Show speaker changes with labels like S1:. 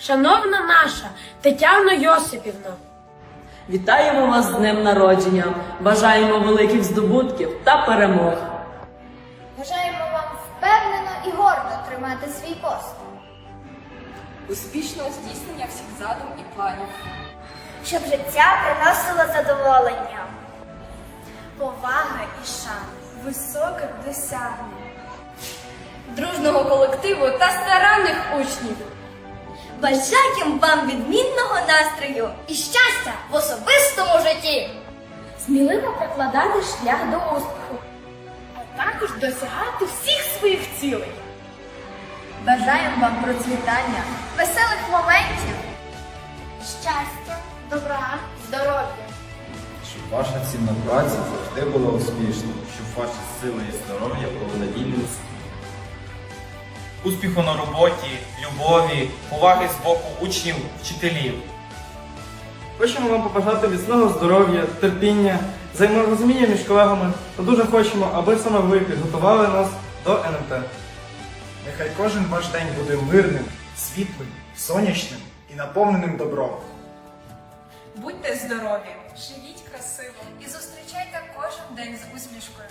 S1: Шановна наша Тетяно Йосипівна,
S2: Вітаємо вас з днем народження! Бажаємо великих здобутків та перемог!
S3: Бажаємо вам впевнено і гордо тримати свій пост,
S4: успішного здійснення всіх задум і планів.
S3: щоб життя приносило задоволення, повага і шан, високих досягнень,
S4: Дружного колективу та старанних учнів.
S3: Бажаємо вам відмінного настрою і щастя в особистому житті.
S1: сміливо прокладати шлях до успіху, а також досягати всіх своїх цілей.
S3: Бажаємо вам процвітання, веселих моментів, щастя, добра, здоров'я.
S5: Щоб ваша цінна праця завжди була успішна, щоб ваші сили і здоров'я були надійним.
S6: Успіху на роботі, любові, поваги з боку учнів, вчителів.
S7: Хочемо вам побажати міцного здоров'я, терпіння, взаєморозуміння між колегами та дуже хочемо, аби саме ви підготували нас до НМТ.
S8: Нехай кожен ваш день буде мирним, світлим, сонячним і наповненим добром.
S4: Будьте здорові, живіть красиво і зустрічайте кожен день з усмішкою.